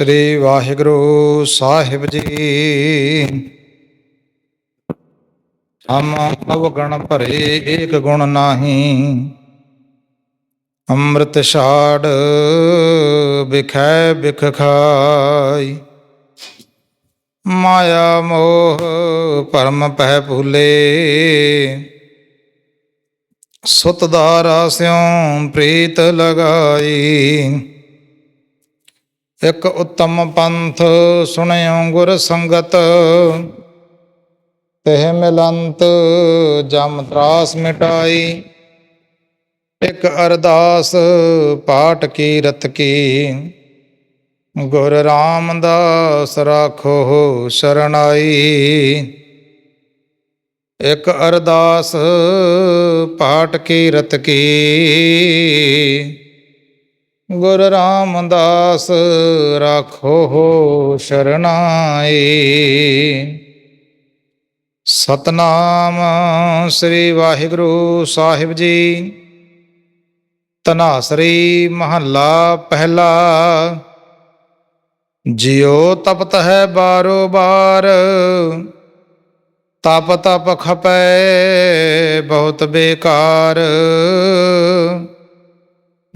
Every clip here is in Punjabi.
ਸ੍ਰੀ ਵਾਹਿਗੁਰੂ ਸਾਹਿਬ ਜੀ। ਹਮ ਅਵਗਣ ਭਰੇ ਏਕ ਗੁਣ ਨਾਹੀ। ਅੰਮ੍ਰਿਤ ਛਾੜ ਬਿਖੈ ਬਿਖ ਖਾਈ। ਮਾਇਆ ਮੋਹ ਪਰਮ ਪਹਿ ਭੁਲੇ। ਸੁਤ ਦਾਰਾ ਸਿਉ ਪ੍ਰੀਤ ਲਗਾਈ। ਇਕ ਉਤਮ ਪੰਥ ਸੁਣਿਓ ਗੁਰ ਸੰਗਤ। ਤਹਿ ਮਿਲੰਤ, ਜਮ ਤਰਾਸ ਮਿਟਾਈ। ਇਕ ਅਰਦਾਸ, ਪਾਠ ਕੀ ਰਤ ਕੀ। ਗੁਰ ਰਾਮਦਾਸ ਰਾਖੋ ਸ਼ਰਣਾਈ। ਇਕ ਅਰਦਾਸ, ਪਾਠ ਕੀ ਰਤ ਕੀ। ਗੁਰ ਰਾਮਦਾਸ ਰਾਖੋ ਸ਼ਰਨਾਈ। ਸਤਨਾਮ ਸ੍ਰੀ ਵਾਹਿਗੁਰੂ ਸਾਹਿਬ ਜੀ। ਤਨਾਸਰੀ ਮਹੱਲਾ ਪਹਿਲਾ। ਜਿਉ ਤਪਤ ਹੈ ਬਾਰੋ ਬਾਰ। ਤਪ ਤਪ ਖਪੈ ਬਹੁਤ ਬੇਕਾਰ।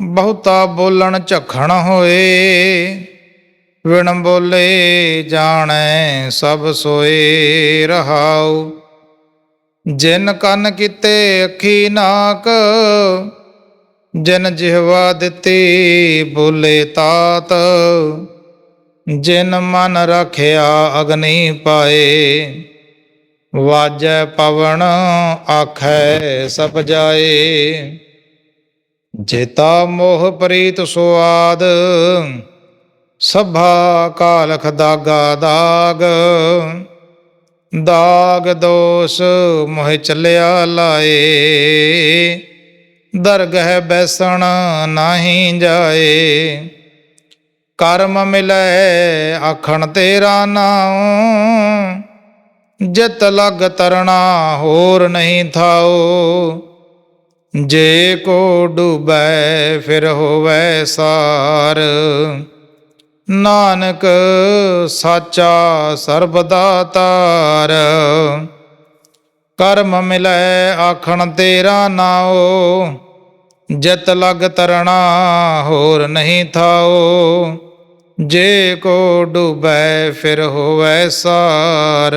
ਬਹੁਤਾ ਬੋਲਣ ਝਖਣ ਹੋਏ ਵਿਣ ਬੋਲੇ ਜਾਣੈ ਸਭ ਸੋਏ ਰਹਾਉ। ਜਿਨ ਕੰਨ ਕੀਤੇ ਅੱਖੀ ਨਾਕ, ਜਿਨ ਜਿਹਵਾ ਦਿੱਤੀ ਬੋਲੇ ਤਾਤ। ਜਿਨ ਮਨ ਰਖਿਆ ਅਗਨੀ ਪਾਏ, ਵਾਜੈ ਪਵਨ ਆਖੈ ਸਭ ਜਾਏ। ਜੇਤਾ ਮੋਹ ਪ੍ਰੀਤ ਸੁਆਦ, ਸਭਾ ਕਾਲਖ ਦਾਗਾ ਦਾਗ। ਦਾਗ ਦੋਸ ਮੋਹ ਚੱਲਿਆ ਲਾਏ, ਦਰਗਹਿ ਬੈਸਣ ਨਹੀਂ ਜਾਏ। ਕਰਮ ਮਿਲੈ ਆਖਣ ਤੇਰਾ ਨਾਉ, ਜਿਤ ਲਗ ਤਰਣਾ ਹੋਰ ਨਹੀਂ ਥਾਓ ਜੇ ਕੋ ਡੁਬੈ, ਫਿਰ ਹੋਵੇ ਸਾਰ। ਨਾਨਕ ਸਾਚਾ ਸਰਬਦਾ ਤਾਰ। ਕਰਮ ਮਿਲੈ ਆਖਣ ਤੇਰਾ ਨਾਉ। ਜਿਤ ਲਗ ਤਰਣਾ ਹੋਰ ਨਹੀਂ ਥਾਓ ਜੇ ਕੋ ਡੁਬੈ, ਫਿਰ ਹੋਵੇ ਸਾਰ।